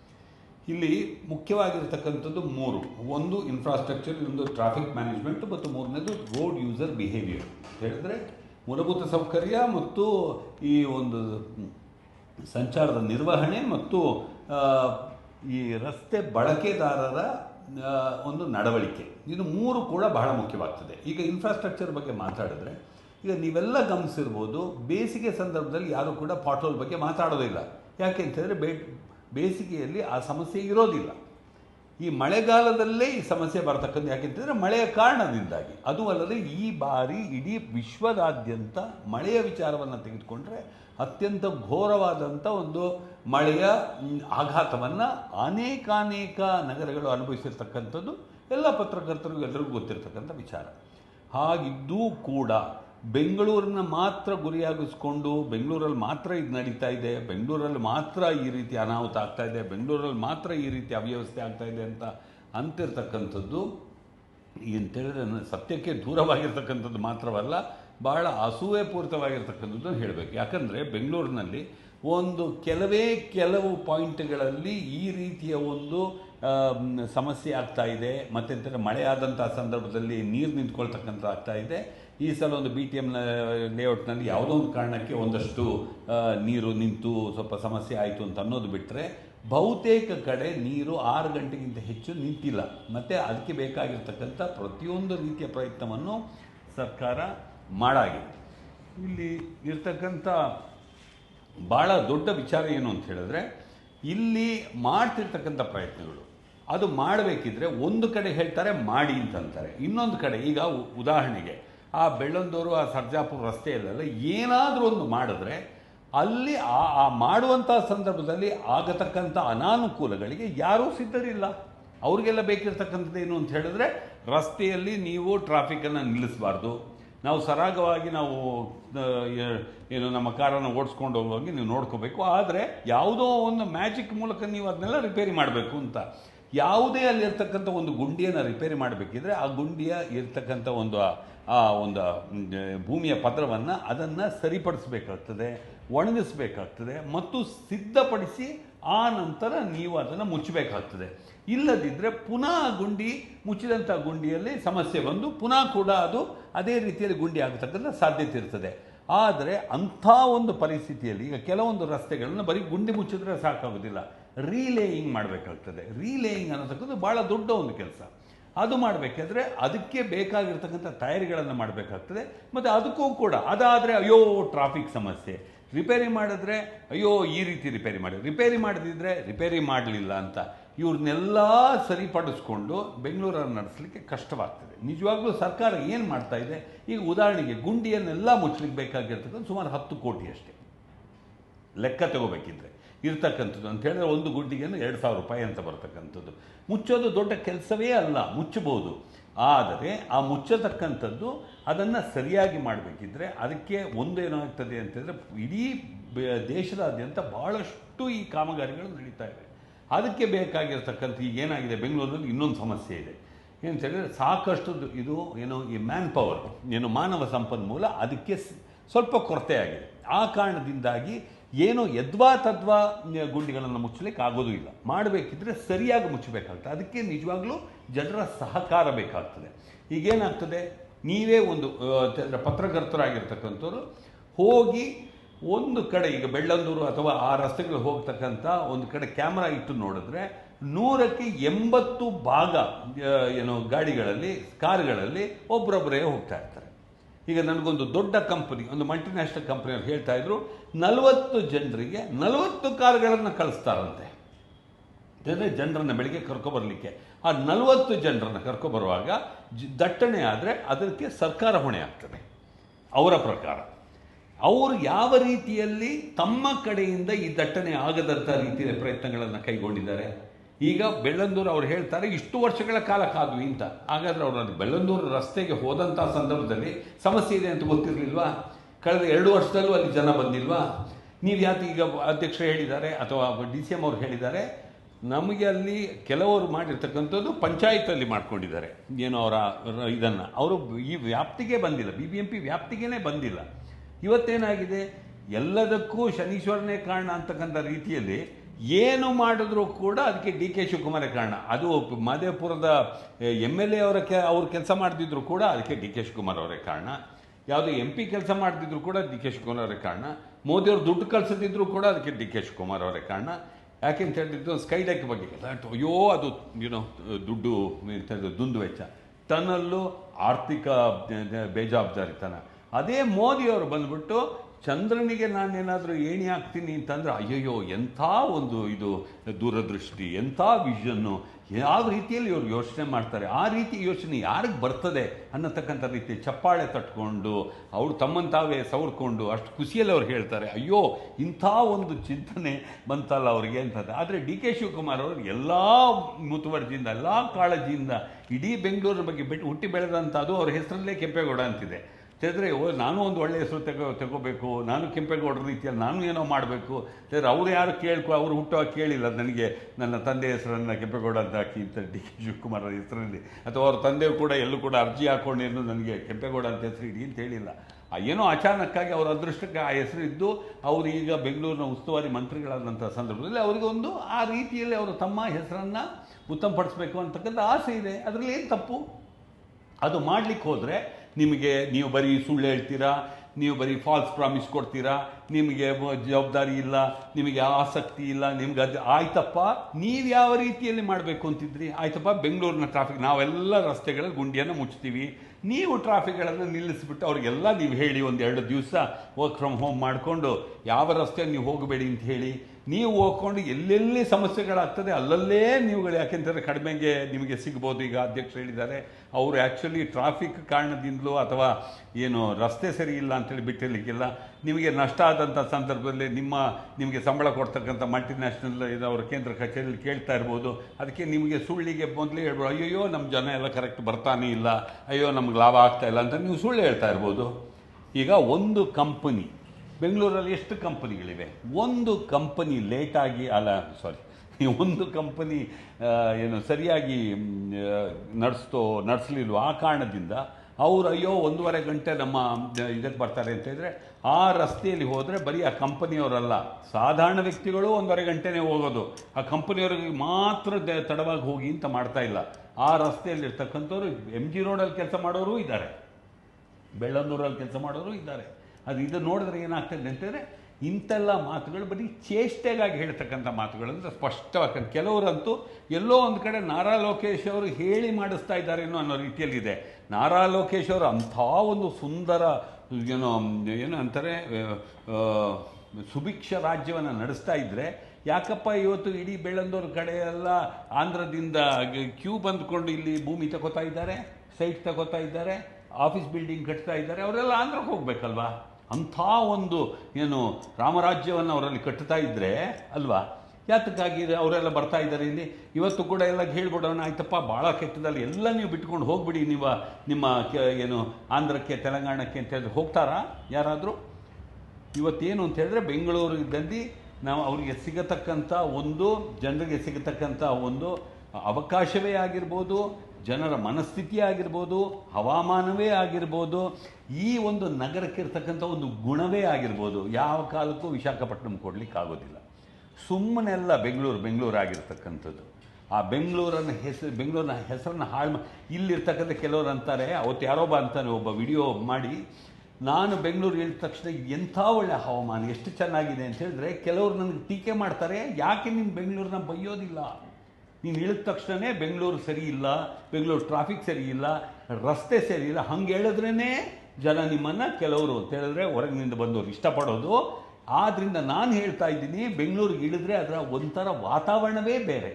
ಇಲ್ಲಿ ಮುಖ್ಯವಾಗಿರ್ತಕ್ಕಂಥದ್ದು ಮೂರು. ಒಂದು ಇನ್ಫ್ರಾಸ್ಟ್ರಕ್ಚರ್ ಇನ್ನೊಂದು ಟ್ರಾಫಿಕ್ ಮ್ಯಾನೇಜ್ಮೆಂಟ್ ಮತ್ತು ಮೂರನೇದು ರೋಡ್ ಯೂಸರ್ ಬಿಹೇವಿಯರ್ ಹೇಳಿದ್ರೆ ಮೂಲಭೂತ ಸೌಕರ್ಯ ಮತ್ತು ಈ ಒಂದು ಸಂಚಾರದ ನಿರ್ವಹಣೆ ಮತ್ತು ಈ ರಸ್ತೆ ಬಳಕೆದಾರರ ಒಂದು ನಡವಳಿಕೆ. ಇದು ಮೂರು ಕೂಡ ಬಹಳ ಮುಖ್ಯವಾಗ್ತದೆ. ಈಗ ಇನ್ಫ್ರಾಸ್ಟ್ರಕ್ಚರ್ ಬಗ್ಗೆ ಮಾತಾಡಿದ್ರೆ, ಈಗ ನೀವೆಲ್ಲ ಗಮನಿಸಿರ್ಬೋದು, ಬೇಸಿಗೆ ಸಂದರ್ಭದಲ್ಲಿ ಯಾರೂ ಕೂಡ ಪಾಟೋಲ್ ಬಗ್ಗೆ ಮಾತಾಡೋದಿಲ್ಲ. ಯಾಕೆ ಅಂತ ಹೇಳಿದ್ರೆ ಬೇ ಬೇಸಿಗೆಯಲ್ಲಿ ಆ ಸಮಸ್ಯೆ ಇರೋದಿಲ್ಲ. ಈ ಮಳೆಗಾಲದಲ್ಲೇ ಈ ಸಮಸ್ಯೆ ಬರತಕ್ಕಂಥ ಯಾಕೆಂತಂದರೆ ಮಳೆಯ ಕಾರಣದಿಂದಾಗಿ. ಅದು ಅಲ್ಲದೆ ಈ ಬಾರಿ ಇಡೀ ವಿಶ್ವದಾದ್ಯಂತ ಮಳೆಯ ವಿಚಾರವನ್ನು ತೆಗೆದುಕೊಂಡ್ರೆ ಅತ್ಯಂತ ಘೋರವಾದಂಥ ಒಂದು ಮಳೆಯ ಆಘಾತವನ್ನು ಅನೇಕಾನೇಕ ನಗರಗಳು ಅನುಭವಿಸಿರ್ತಕ್ಕಂಥದ್ದು ಎಲ್ಲ ಪತ್ರಕರ್ತರಿಗೂ ಎಲ್ಲರಿಗೂ ಗೊತ್ತಿರತಕ್ಕಂಥ ವಿಚಾರ. ಹಾಗಿದ್ದೂ ಕೂಡ ಬೆಂಗಳೂರನ್ನ ಮಾತ್ರ ಗುರಿಯಾಗಿಸ್ಕೊಂಡು ಬೆಂಗಳೂರಲ್ಲಿ ಮಾತ್ರ ಇದು ನಡೀತಾ ಇದೆ, ಬೆಂಗಳೂರಲ್ಲಿ ಮಾತ್ರ ಈ ರೀತಿ ಅನಾಹುತ ಆಗ್ತಾ ಇದೆ, ಬೆಂಗಳೂರಲ್ಲಿ ಮಾತ್ರ ಈ ರೀತಿ ಅವ್ಯವಸ್ಥೆ ಆಗ್ತಾ ಇದೆ ಅಂತ ಅಂತಿರ್ತಕ್ಕಂಥದ್ದು ಅಂತೇಳಿದ್ರೆ ಸತ್ಯಕ್ಕೆ ದೂರವಾಗಿರ್ತಕ್ಕಂಥದ್ದು ಮಾತ್ರವಲ್ಲ, ಬಹಳ ಅಸೂಯೆ ಪೂರಿತವಾಗಿರ್ತಕ್ಕಂಥದ್ದು ಹೇಳಬೇಕು. ಯಾಕಂದರೆ ಬೆಂಗಳೂರಿನಲ್ಲಿ ಒಂದು ಕೆಲವೇ ಕೆಲವು ಪಾಯಿಂಟ್ಗಳಲ್ಲಿ ಈ ರೀತಿಯ ಒಂದು ಸಮಸ್ಯೆ ಆಗ್ತಾ ಇದೆ. ಮತ್ತೆಂದರೆ ಮಳೆ ಆದಂಥ ಸಂದರ್ಭದಲ್ಲಿ ನೀರು ನಿಂತ್ಕೊಳ್ತಕ್ಕಂಥ ಆಗ್ತಾ ಇದೆ. ಈ ಸಲ ಒಂದು ಬಿ ಟಿ ಎಮ್ನ ಲೇಔಟ್ನಲ್ಲಿ ಯಾವುದೋ ಒಂದು ಕಾರಣಕ್ಕೆ ಒಂದಷ್ಟು ನೀರು ನಿಂತು ಸ್ವಲ್ಪ ಸಮಸ್ಯೆ ಆಯಿತು ಅಂತ ಅನ್ನೋದು ಬಿಟ್ಟರೆ ಬಹುತೇಕ ಕಡೆ ನೀರು ಆರು ಗಂಟೆಗಿಂತ ಹೆಚ್ಚು ನಿಂತಿಲ್ಲ. ಮತ್ತು ಅದಕ್ಕೆ ಬೇಕಾಗಿರ್ತಕ್ಕಂಥ ಪ್ರತಿಯೊಂದು ರೀತಿಯ ಪ್ರಯತ್ನವನ್ನು ಸರ್ಕಾರ ಮಾಡಾಗಿದೆ. ಇಲ್ಲಿ ಇರ್ತಕ್ಕಂಥ ಭಾಳ ದೊಡ್ಡ ವಿಚಾರ ಏನು ಅಂತ ಹೇಳಿದ್ರೆ, ಇಲ್ಲಿ ಮಾಡ್ತಿರ್ತಕ್ಕಂಥ ಪ್ರಯತ್ನಗಳು ಅದು ಮಾಡಬೇಕಿದ್ರೆ ಒಂದು ಕಡೆ ಹೇಳ್ತಾರೆ ಮಾಡಿ ಅಂತಂತಾರೆ. ಇನ್ನೊಂದು ಕಡೆ ಈಗ ಉದಾಹರಣೆಗೆ, ಆ ಬೆಳ್ಳಂದೂರು, ಆ ಸರ್ಜಾಪುರ ರಸ್ತೆಯಲ್ಲೆಲ್ಲ ಏನಾದರೂ ಒಂದು ಮಾಡಿದ್ರೆ ಅಲ್ಲಿ ಆ ಆ ಮಾಡುವಂಥ ಸಂದರ್ಭದಲ್ಲಿ ಆಗತಕ್ಕಂಥ ಅನಾನುಕೂಲಗಳಿಗೆ ಯಾರೂ ಸಿದ್ಧರಿಲ್ಲ. ಅವ್ರಿಗೆಲ್ಲ ಬೇಕಿರ್ತಕ್ಕಂಥದ್ದು ಏನು ಅಂತ ಹೇಳಿದ್ರೆ ರಸ್ತೆಯಲ್ಲಿ ನೀವು ಟ್ರಾಫಿಕನ್ನು ನಿಲ್ಲಿಸಬಾರ್ದು. ನಾವು ಸರಾಗವಾಗಿ ನಾವು ಏನು ನಮ್ಮ ಕಾರನ್ನು ಓಡಿಸ್ಕೊಂಡು ಹೋಗಿ ನೀವು ನೋಡ್ಕೋಬೇಕು. ಆದರೆ ಯಾವುದೋ ಒಂದು ಮ್ಯಾಜಿಕ್ ಮೂಲಕ ನೀವು ಅದನ್ನೆಲ್ಲ ರಿಪೇರಿ ಮಾಡಬೇಕು ಅಂತ. ಯಾವುದೇ ಅಲ್ಲಿರ್ತಕ್ಕಂಥ ಒಂದು ಗುಂಡಿಯನ್ನು ರಿಪೇರಿ ಮಾಡಬೇಕಿದ್ರೆ ಆ ಗುಂಡಿಯ ಇರ್ತಕ್ಕಂಥ ಒಂದು, ಆ- ಒಂದು ಭೂಮಿಯ ಪದರವನ್ನು ಅದನ್ನು ಸರಿಪಡಿಸಬೇಕಾಗ್ತದೆ, ಒಣಗಿಸ್ಬೇಕಾಗ್ತದೆ ಮತ್ತು ಸಿದ್ಧಪಡಿಸಿ ಆ ನಂತರ ನೀವು ಅದನ್ನು ಮುಚ್ಚಬೇಕಾಗ್ತದೆ. ಇಲ್ಲದಿದ್ದರೆ ಪುನಃ ಗುಂಡಿ, ಮುಚ್ಚಿದಂಥ ಗುಂಡಿಯಲ್ಲಿ ಸಮಸ್ಯೆ ಬಂದು ಪುನಃ ಕೂಡ ಅದು ಅದೇ ರೀತಿಯಲ್ಲಿ ಗುಂಡಿ ಆಗತಕ್ಕಂಥ ಸಾಧ್ಯತೆ ಇರ್ತದೆ. ಆದರೆ ಅಂಥ ಒಂದು ಪರಿಸ್ಥಿತಿಯಲ್ಲಿ ಈಗ ಕೆಲವೊಂದು ರಸ್ತೆಗಳನ್ನು ಬರೀ ಗುಂಡಿ ಮುಚ್ಚಿದ್ರೆ ಸಾಕಾಗೋದಿಲ್ಲ ರೀಲೇಯಿಂಗ್ ಮಾಡಬೇಕಾಗ್ತದೆ. ರೀಲೇಯಿಂಗ್ ಅನ್ನತಕ್ಕಂಥದ್ದು ಭಾಳ ದೊಡ್ಡ ಒಂದು ಕೆಲಸ. ಅದು ಮಾಡಬೇಕಾದ್ರೆ ಅದಕ್ಕೆ ಬೇಕಾಗಿರ್ತಕ್ಕಂಥ ತಯಾರಿಗಳನ್ನು ಮಾಡಬೇಕಾಗ್ತದೆ. ಮತ್ತು ಅದಕ್ಕೂ ಕೂಡ, ಅದಾದರೆ ಅಯ್ಯೋ ಟ್ರಾಫಿಕ್ ಸಮಸ್ಯೆ. ರಿಪೇರಿ ಮಾಡಿದ್ರೆ ಅಯ್ಯೋ ಈ ರೀತಿ ರಿಪೇರಿ ಮಾಡಿ ರಿಪೇರಿ ಮಾಡದಿದ್ರೆ ರಿಪೇರಿ ಮಾಡಲಿಲ್ಲ ಅಂತ ಇವ್ರನ್ನೆಲ್ಲ ಸರಿಪಡಿಸ್ಕೊಂಡು ಬೆಂಗಳೂರನ್ನು ನಡೆಸಲಿಕ್ಕೆ ಕಷ್ಟವಾಗ್ತದೆ. ನಿಜವಾಗ್ಲೂ ಸರ್ಕಾರ ಏನು ಮಾಡ್ತಾ ಇದೆ? ಈಗ ಉದಾಹರಣೆಗೆ ಗುಂಡಿಯನ್ನೆಲ್ಲ ಮುಚ್ಚಲಿಕ್ಕೆ ಬೇಕಾಗಿರ್ತಕ್ಕಂಥ ಸುಮಾರು ಹತ್ತು ಕೋಟಿ ಅಷ್ಟೇ. ಲೆಕ್ಕ ತಗೋಬೇಕಿದ್ರೆ. ಇರ್ತಕ್ಕಂಥದ್ದು ಅಂತ ಹೇಳಿದ್ರೆ ಒಂದು ಗುಡ್ಡಿಗೆ ಎರಡು ಸಾವಿರ ರೂಪಾಯಿ ಅಂತ ಬರ್ತಕ್ಕಂಥದ್ದು. ಮುಚ್ಚೋದು ದೊಡ್ಡ ಕೆಲಸವೇ ಅಲ್ಲ, ಮುಚ್ಚಬಹುದು. ಆದರೆ ಆ ಮುಚ್ಚತಕ್ಕಂಥದ್ದು ಅದನ್ನು ಸರಿಯಾಗಿ ಮಾಡಬೇಕಿದ್ರೆ ಅದಕ್ಕೆ ಒಂದೇನಾಗ್ತದೆ ಅಂತಂದರೆ ಇಡೀ ದೇಶದಾದ್ಯಂತ ಬಹಳಷ್ಟು ಈ ಕಾಮಗಾರಿಗಳು ನಡೀತಾ ಇವೆ. ಅದಕ್ಕೆ ಬೇಕಾಗಿರ್ತಕ್ಕಂಥ ಈಗ ಏನಾಗಿದೆ? ಬೆಂಗಳೂರಲ್ಲಿ ಇನ್ನೊಂದು ಸಮಸ್ಯೆ ಇದೆ. ಏನು ಹೇಳಿದ್ರೆ ಸಾಕಷ್ಟು ಇದು ಏನು, ಈ ಮ್ಯಾನ್ ಪವರ್ ಏನು ಮಾನವ ಸಂಪನ್ಮೂಲ ಅದಕ್ಕೆ ಸ್ವಲ್ಪ ಕೊರತೆ ಆಗಿದೆ ಆ ಕಾರಣದಿಂದಾಗಿ ಏನು ಯದ್ವಾ ತದ್ವಾ ಗುಂಡಿಗಳನ್ನು ಮುಚ್ಚಲಿಕ್ಕೆ ಆಗೋದು ಇಲ್ಲ. ಮಾಡಬೇಕಿದ್ರೆ ಸರಿಯಾಗಿ ಮುಚ್ಚಬೇಕಾಗ್ತದೆ. ಅದಕ್ಕೆ ನಿಜವಾಗ್ಲೂ ಜನರ ಸಹಕಾರ ಬೇಕಾಗ್ತದೆ. ಈಗೇನಾಗ್ತದೆ? ನೀವೇ ಒಂದು ಪತ್ರಕರ್ತರಾಗಿರ್ತಕ್ಕಂಥವ್ರು ಹೋಗಿ ಒಂದು ಕಡೆ, ಈಗ ಬೆಳ್ಳಂದೂರು ಅಥವಾ ಆ ರಸ್ತೆಗಳು ಹೋಗ್ತಕ್ಕಂಥ ಒಂದು ಕಡೆ ಕ್ಯಾಮ್ರಾ ಇಟ್ಟು ನೋಡಿದ್ರೆ ನೂರಕ್ಕೆ ಎಂಬತ್ತು ಭಾಗ ಏನು ಗಾಡಿಗಳಲ್ಲಿ, ಕಾರುಗಳಲ್ಲಿ ಒಬ್ಬರೊಬ್ಬರೇ ಹೋಗ್ತಾ ಇರ್ತಾರೆ. ಈಗ ನನಗೊಂದು ದೊಡ್ಡ ಕಂಪನಿ, ಒಂದು ಮಲ್ಟಿನ್ಯಾಷನಲ್ ಕಂಪ್ನಿಯವ್ರು ಹೇಳ್ತಾ ಇದ್ರು, ನಲವತ್ತು ಜನರಿಗೆ ನಲವತ್ತು ಕಾರ್ಗಳನ್ನು ಕಳಿಸ್ತಾರಂತೆ. ಅಂದರೆ ಜನರನ್ನ ಬೆಳಿಗ್ಗೆ ಕರ್ಕೊಬರ್ಲಿಕ್ಕೆ ಆ ನಲವತ್ತು ಜನರನ್ನು ಕರ್ಕೊಬರುವಾಗ ದಟ್ಟಣೆ ಆದರೆ ಅದಕ್ಕೆ ಸರ್ಕಾರ ಹೊಣೆ ಆಗ್ತದೆ. ಅವರ ಪ್ರಕಾರ. ಅವರು ಯಾವ ರೀತಿಯಲ್ಲಿ ತಮ್ಮ ಕಡೆಯಿಂದ ಈ ದಟ್ಟಣೆ ಆಗದಂಥ ರೀತಿಯ ಪ್ರಯತ್ನಗಳನ್ನು ಕೈಗೊಂಡಿದ್ದಾರೆ? ಈಗ ಬೆಳ್ಳಂದೂರು ಅವ್ರು ಹೇಳ್ತಾರೆ, ಇಷ್ಟು ವರ್ಷಗಳ ಕಾಲ ಕಾದ್ವಿ ಅಂತ. ಹಾಗಾದರೆ ಅವರು ಬೆಳ್ಳಂದೂರು ರಸ್ತೆಗೆ ಹೋದಂಥ ಸಂದರ್ಭದಲ್ಲಿ ಸಮಸ್ಯೆ ಇದೆ ಅಂತ ಗೊತ್ತಿರಲಿಲ್ವಾ? ಕಳೆದ ಎರಡು ವರ್ಷದಲ್ಲೂ ಅಲ್ಲಿ ಜನ ಬಂದಿಲ್ವಾ? ನೀವು ಯಾಕೆ ಈಗ ಅಧ್ಯಕ್ಷರು ಹೇಳಿದ್ದಾರೆ ಅಥವಾ ಡಿ ಸಿ ಎಂ ಅವ್ರು ಹೇಳಿದ್ದಾರೆ? ನಮಗೆ ಅಲ್ಲಿ ಕೆಲವರು ಮಾಡಿರ್ತಕ್ಕಂಥದ್ದು ಪಂಚಾಯತಲ್ಲಿ ಮಾಡ್ಕೊಂಡಿದ್ದಾರೆ. ಏನು ಅವರ ಇದನ್ನು. ಅವರು ಈ ವ್ಯಾಪ್ತಿಗೆ ಬಂದಿಲ್ಲ. ಬಿ ಬಿ ಎಂ ಪಿ ವ್ಯಾಪ್ತಿಗೇ ಬಂದಿಲ್ಲ. ಇವತ್ತೇನಾಗಿದೆ? ಎಲ್ಲದಕ್ಕೂ ಶನೀಶ್ವರನೇ ಕಾರಣ ಅಂತಕ್ಕಂಥ ರೀತಿಯಲ್ಲಿ ಏನು ಮಾಡಿದ್ರೂ ಕೂಡ ಅದಕ್ಕೆ ಡಿ ಕೆ ಶಿವಕುಮಾರೇ ಕಾರಣ. ಅದು ಮಾದೇಪುರದ ಎಂ ಎಲ್ ಎ ಅವರ ಕೆ, ಅವ್ರು ಕೆಲಸ ಮಾಡ್ತಿದ್ರು ಕೂಡ ಅದಕ್ಕೆ ಡಿ ಕೆ ಶಿವಕುಮಾರ್ ಅವರೇ ಕಾರಣ. ಯಾವುದೇ ಎಂ ಪಿ ಕೆಲಸ ಮಾಡ್ತಿದ್ರು ಕೂಡ ಡಿ ಕೆ ಶಿವಕುಮಾರ್ ಅವರೇ ಕಾರಣ. ಮೋದಿಯವರು ದುಡ್ಡು ಕಳ್ಸದಿದ್ರು ಕೂಡ ಅದಕ್ಕೆ ಡಿ ಕೆ ಶಿವಕುಮಾರ್ ಅವರೇ ಕಾರಣ. ಯಾಕೆಂತ ಹೇಳಿದ್ದು ಸ್ಕೈ ಡೆಕ್ ಬಗ್ಗೆ ಅಯ್ಯೋ, ಅದು ಏನೋ ದುಡ್ಡು ದುಂದು ವೆಚ್ಚ. ತನ್ನಲ್ಲೂ ಆರ್ಥಿಕ ಬೇಜವಾಬ್ದಾರಿತನ ಅದೇ ಮೋದಿಯವರು ಬಂದ್ಬಿಟ್ಟು ಚಂದ್ರನಿಗೆ ನಾನೇನಾದರೂ ಏಣಿ ಹಾಕ್ತೀನಿ ಅಂತಂದರೆ, ಅಯ್ಯಯ್ಯೋ, ಎಂಥ ಒಂದು ಇದು ದೂರದೃಷ್ಟಿ, ಎಂಥ ವಿಷನ್ನು. ಯಾವ ರೀತಿಯಲ್ಲಿ ಇವರು ಯೋಚನೆ ಮಾಡ್ತಾರೆ? ಆ ರೀತಿ ಯೋಚನೆ ಯಾರಿಗೆ ಬರ್ತದೆ ಅನ್ನತಕ್ಕಂಥ ರೀತಿ ಚಪ್ಪಾಳೆ ತಟ್ಕೊಂಡು ಅವ್ರು ತಮ್ಮಂತಾವೇ ತಾವೇ ಸವರ್ಕೊಂಡು ಅಷ್ಟು ಖುಷಿಯಲ್ಲಿ ಅವ್ರು ಹೇಳ್ತಾರೆ, ಅಯ್ಯೋ, ಇಂಥ ಒಂದು ಚಿಂತನೆ ಬಂತಲ್ಲ ಅವ್ರಿಗೆ ಅಂತದ್ದು ಆದರೆ ಡಿ ಕೆ ಶಿವಕುಮಾರ್ ಅವರು ಎಲ್ಲ ಮುತುವರ್ಜಿಯಿಂದ, ಎಲ್ಲ ಕಾಳಜಿಯಿಂದ ಇಡೀ ಬೆಂಗಳೂರಿನ ಬಗ್ಗೆ ಬಿಟ್ಟು ಹುಟ್ಟಿ ಬೆಳೆದಂಥದ್ದು ಅವ್ರ ಹೆಸರಲ್ಲೇ ಕೆಂಪೇಗೌಡ ಅಂತಿದೆ. ತಿಳಿದ್ರೆ ನಾನು ಒಂದು ಒಳ್ಳೆಯ ಹೆಸರು ತೆಗೋ, ತಗೋಬೇಕು, ನಾನು ಕೆಂಪೇಗೌಡರ ರೀತಿಯಲ್ಲಿ ನಾನು ಏನೋ ಮಾಡಬೇಕು. ತಿಳಿದ್ರೆ ಅವ್ರು ಯಾರು ಕೇಳ್ಕೊ, ಅವರು ಹುಟ್ಟೋ ಕೇಳಿಲ್ಲ. ನನಗೆ ನನ್ನ ತಂದೆ ಹೆಸರನ್ನು ಕೆಂಪೇಗೌಡ ಅಂತ ಹಾಕಿ ಅಂತ ಡಿ ಕೆ ಶಿವಕುಮಾರ್ ಅವ್ರ ಹೆಸರಲ್ಲಿ. ಅಥವಾ ಅವ್ರ ತಂದೆಯವರು ಕೂಡ ಎಲ್ಲೂ ಕೂಡ ಅರ್ಜಿ ಹಾಕೊಂಡೇನು ನನಗೆ ಕೆಂಪೇಗೌಡ ಅಂತ ಹೆಸರು ಇಡಿ ಅಂತ ಹೇಳಿಲ್ಲ. ಏನೋ ಅಚಾನಕ್ಕಾಗಿ ಅವರ ಅದೃಷ್ಟಕ್ಕೆ ಆ ಹೆಸರು ಇದ್ದು, ಅವರು ಈಗ ಬೆಂಗಳೂರಿನ ಉಸ್ತುವಾರಿ ಮಂತ್ರಿಗಳಾದಂಥ ಸಂದರ್ಭದಲ್ಲಿ ಅವರಿಗೊಂದು ಆ ರೀತಿಯಲ್ಲಿ ಅವರು ತಮ್ಮ ಹೆಸರನ್ನು ಉತ್ತಮಪಡಿಸ್ಬೇಕು ಅಂತಕ್ಕಂಥ ಆಸೆ ಇದೆ. ಅದರಲ್ಲಿ ಏನು ತಪ್ಪು? ಅದು ಮಾಡ್ಲಿಕ್ಕೆ ಹೋದರೆ ನಿಮಗೆ ನೀವು ಬರೀ ಸುಳ್ಳು ಹೇಳ್ತೀರಾ? ನೀವು ಬರೀ ಫಾಲ್ಸ್ ಪ್ರಾಮಿಸ್ ಕೊಡ್ತೀರಾ? ನಿಮಗೆ ಜವಾಬ್ದಾರಿ ಇಲ್ಲ, ನಿಮಗೆ ಆಸಕ್ತಿ ಇಲ್ಲ, ನಿಮ್ಗೆ ಅದು ಆಯ್ತಪ್ಪ, ನೀವು ಯಾವ ರೀತಿಯಲ್ಲಿ ಮಾಡಬೇಕು ಅಂತಿದ್ರಿ? ಆಯ್ತಪ್ಪ, ಬೆಂಗಳೂರಿನ ಟ್ರಾಫಿಕ್ ನಾವೆಲ್ಲ ರಸ್ತೆಗಳಲ್ಲಿ ಗುಂಡಿಯನ್ನು ಮುಚ್ತೀವಿ. ನೀವು ಟ್ರಾಫಿಕ್ಗಳನ್ನು ನಿಲ್ಲಿಸಿಬಿಟ್ಟು ಅವ್ರಿಗೆಲ್ಲ ನೀವು ಹೇಳಿ ಒಂದು ಎರಡು ದಿವಸ ವರ್ಕ್ ಫ್ರಮ್ ಹೋಮ್ ಮಾಡಿಕೊಂಡು, ಯಾವ ರಸ್ತೆ ನೀವು ಹೋಗಬೇಡಿ ಅಂತ ಹೇಳಿ ನೀವು ಹೋಗ್ಕೊಂಡು ಎಲ್ಲೆಲ್ಲಿ ಸಮಸ್ಯೆಗಳಾಗ್ತದೆ ಅಲ್ಲಲ್ಲೇ ನೀವುಗಳು ಯಾಕೆಂದರೆ ಕಡಿಮೆಗೆ ನಿಮಗೆ ಸಿಗ್ಬೋದು ಈಗ ಅಧ್ಯಕ್ಷರು ಹೇಳಿದ್ದಾರೆ. ಅವರು ಆ್ಯಕ್ಚುಲಿ ಟ್ರಾಫಿಕ್ ಕಾರಣದಿಂದಲೂ ಅಥವಾ ಏನು ರಸ್ತೆ ಸರಿ ಇಲ್ಲ ಅಂತೇಳಿ ಬಿಟ್ಟಿರಲಿಕ್ಕಿಲ್ಲ. ನಿಮಗೆ ನಷ್ಟ ಆದಂಥ ಸಂದರ್ಭದಲ್ಲಿ ನಿಮ್ಮ ನಿಮಗೆ ಸಂಬಳ ಕೊಡ್ತಕ್ಕಂಥ ಮಲ್ಟಿನ್ಯಾಷನಲ್ ಇದವರ ಕೇಂದ್ರ ಕಚೇರಿಯಲ್ಲಿ ಕೇಳ್ತಾ ಇರ್ಬೋದು. ಅದಕ್ಕೆ ನಿಮಗೆ ಸುಳ್ಳಿಗೆ ಮೊದಲು ಹೇಳ್ಬೋದು, ಅಯ್ಯಯ್ಯೋ ನಮ್ಮ ಜನ ಎಲ್ಲ ಕರೆಕ್ಟ್ ಬರ್ತಾನೇ ಇಲ್ಲ. ಅಯ್ಯೋ, ನಮ್ಗೆ ಲಾಭ ಆಗ್ತಾ ಇಲ್ಲ ಅಂತ ನೀವು ಸುಳ್ಳು ಹೇಳ್ತಾ ಇರ್ಬೋದು. ಈಗ ಒಂದು ಕಂಪನಿ ಬೆಂಗಳೂರಲ್ಲಿ ಎಷ್ಟು ಕಂಪನಿಗಳಿವೆ? ಒಂದು ಕಂಪನಿ ಲೇಟಾಗಿ ಅಲ್ಲ ಸಾರಿ ಒಂದು ಕಂಪನಿ ಏನು ಸರಿಯಾಗಿ ನಡೆಸ್ತೋ, ನಡೆಸಲಿಲ್ವೋ ಆ ಕಾರಣದಿಂದ ಅವರು, ಅಯ್ಯೋ, ಒಂದೂವರೆ ಗಂಟೆ ನಮ್ಮ ಇದಕ್ಕೆ ಬರ್ತಾರೆ ಅಂತ ಹೇಳಿದರೆ ಆ ರಸ್ತೆಯಲ್ಲಿ ಹೋದರೆ ಬರೀ ಆ ಕಂಪನಿಯವರಲ್ಲ. ಸಾಧಾರಣ ವ್ಯಕ್ತಿಗಳು ಒಂದೂವರೆ ಗಂಟೆನೇ ಹೋಗೋದು. ಆ ಕಂಪನಿಯವ್ರಿಗೆ ಮಾತ್ರ ತಡವಾಗಿ ಹೋಗಿ ಅಂತ ಮಾಡ್ತಾ ಇಲ್ಲ. ಆ ರಸ್ತೆಯಲ್ಲಿ ಇರ್ತಕ್ಕಂಥವ್ರು ಎಂ ಜಿ ರೋಡಲ್ಲಿ ಕೆಲಸ ಮಾಡೋರು ಇದ್ದಾರೆ. ಬೆಳ್ಳಂದೂರಲ್ಲಿ ಕೆಲಸ ಮಾಡೋರು ಇದ್ದಾರೆ. ಅದು ಇದು ನೋಡಿದ್ರೆ ಏನಾಗ್ತದೆ ಅಂತಂದರೆ ಇಂಥೆಲ್ಲ ಮಾತುಗಳು ಬರೀ ಚೇಷ್ಟೆಗಾಗಿ ಹೇಳ್ತಕ್ಕಂಥ ಮಾತುಗಳಂದ್ರೆ ಸ್ಪಷ್ಟವಾಗಿ ಕೆಲವರಂತೂ ಎಲ್ಲೋ ಒಂದು ಕಡೆ ನಾರಾ ಲೋಕೇಶ್ ಅವರು ಹೇಳಿ ಮಾಡಿಸ್ತಾ ಇದ್ದಾರೇನೋ ಅನ್ನೋ ರೀತಿಯಲ್ಲಿದೆ. ನಾರಾ ಲೋಕೇಶ್ ಅವರು ಅಂಥ ಒಂದು ಸುಂದರ, ಏನೋ, ಏನು ಅಂತಾರೆ ಸುಭಿಕ್ಷ ರಾಜ್ಯವನ್ನು ನಡೆಸ್ತಾ ಇದ್ದರೆ ಯಾಕಪ್ಪ ಇವತ್ತು ಇಡೀ ಬೆಳ್ಳಂದೂರು ಕಡೆ ಎಲ್ಲ ಆಂಧ್ರದಿಂದ ಕ್ಯೂ ಬಂದ್ಕೊಂಡು ಇಲ್ಲಿ ಭೂಮಿ ತಗೋತಾ ಇದ್ದಾರೆ, ಸೈಟ್ ತಗೋತಾ ಇದ್ದಾರೆ, ಆಫೀಸ್ ಬಿಲ್ಡಿಂಗ್ ಕಟ್ತಾ ಇದ್ದಾರೆ, ಅವರೆಲ್ಲ ಆಂಧ್ರಕ್ಕೆ ಹೋಗ್ಬೇಕಲ್ವಾ? ಅಂಥ ಒಂದು, ಏನು, ರಾಮರಾಜ್ಯವನ್ನು ಅವರಲ್ಲಿ ಕಟ್ಟುತ್ತಾ ಇದ್ದರೆ ಅಲ್ವಾ? ಯಾತಕ್ಕಾಗಿ ಅವರೆಲ್ಲ ಬರ್ತಾ ಇದ್ದಾರೆ ಇಲ್ಲಿ? ಇವತ್ತು ಕೂಡ ಎಲ್ಲ ಹೇಳ್ಬಿಡೋಣ, ಆಯ್ತಪ್ಪ, ಭಾಳ ಕೆಟ್ಟದಲ್ಲಿ ಎಲ್ಲ ನೀವು ಬಿಟ್ಕೊಂಡು ಹೋಗ್ಬಿಡಿ, ನೀವು ನಿಮ್ಮ ಏನು, ಆಂಧ್ರಕ್ಕೆ, ತೆಲಂಗಾಣಕ್ಕೆ ಅಂತ ಹೇಳಿದ್ರೆ ಹೋಗ್ತಾರಾ ಯಾರಾದರೂ? ಇವತ್ತೇನು ಅಂತ ಹೇಳಿದ್ರೆ ಇದ್ದಲ್ಲಿ ನಾವು ಅವರಿಗೆ ಸಿಗತಕ್ಕಂಥ ಒಂದು, ಜನರಿಗೆ ಸಿಗತಕ್ಕಂಥ ಒಂದು ಅವಕಾಶವೇ ಆಗಿರ್ಬೋದು, ಜನರ ಮನಸ್ಥಿತಿ ಆಗಿರ್ಬೋದು, ಹವಾಮಾನವೇ ಆಗಿರ್ಬೋದು ಈ ಒಂದು ನಗರಕ್ಕೆ ಇರ್ತಕ್ಕಂಥ ಒಂದು ಗುಣವೇ ಆಗಿರ್ಬೋದು. ಯಾವ ಕಾಲಕ್ಕೂ ವಿಶಾಖಪಟ್ಟಣಂ ಕೊಡಲಿಕ್ಕಾಗೋದಿಲ್ಲ ಸುಮ್ಮನೆಲ್ಲ ಬೆಂಗಳೂರು ಬೆಂಗಳೂರು ಆಗಿರ್ತಕ್ಕಂಥದ್ದು. ಆ ಬೆಂಗಳೂರನ್ನು ಹೆಸರು, ಬೆಂಗಳೂರಿನ ಹೆಸರನ್ನು ಹಾಳು ಇಲ್ಲಿರ್ತಕ್ಕಂಥ ಕೆಲವರು ಅಂತಾರೆ, ಅವತ್ತು ಯಾರೊಬ್ಬ ಅಂತಾನೆ ಒಬ್ಬ ವಿಡಿಯೋ ಮಾಡಿ, ನಾನು ಬೆಂಗಳೂರು ಹೇಳಿದ ತಕ್ಷಣ ಎಂಥ ಒಳ್ಳೆ ಹವಾಮಾನ, ಎಷ್ಟು ಚೆನ್ನಾಗಿದೆ ಅಂತ ಹೇಳಿದ್ರೆ, ಕೆಲವರು ನನಗೆ ಟೀಕೆ ಮಾಡ್ತಾರೆ, ಯಾಕೆ ನೀನು ಬೆಂಗಳೂರನ್ನ ಬೈಯೋದಿಲ್ಲ ನೀನು ಹೇಳಿದ ತಕ್ಷಣವೇ ಬೆಂಗಳೂರು ಸರಿ ಇಲ್ಲ, ಬೆಂಗಳೂರು ಟ್ರಾಫಿಕ್ ಸರಿ ಇಲ್ಲ, ರಸ್ತೆ ಸರಿ ಇಲ್ಲ, ಹಂಗೆ ಹೇಳಿದ್ರೇ ಜನ ನಿಮ್ಮನ್ನು ಕೆಲವರು ಅಂತ ಹೇಳಿದ್ರೆ ಹೊರಗಿನಿಂದ ಬಂದವರು ಇಷ್ಟಪಡೋದು. ಆದ್ದರಿಂದ ನಾನು ಹೇಳ್ತಾ ಇದ್ದೀನಿ, ಬೆಂಗಳೂರಿಗೆ ಇಳಿದ್ರೆ ಅದರ ಒಂಥರ ವಾತಾವರಣವೇ ಬೇರೆ.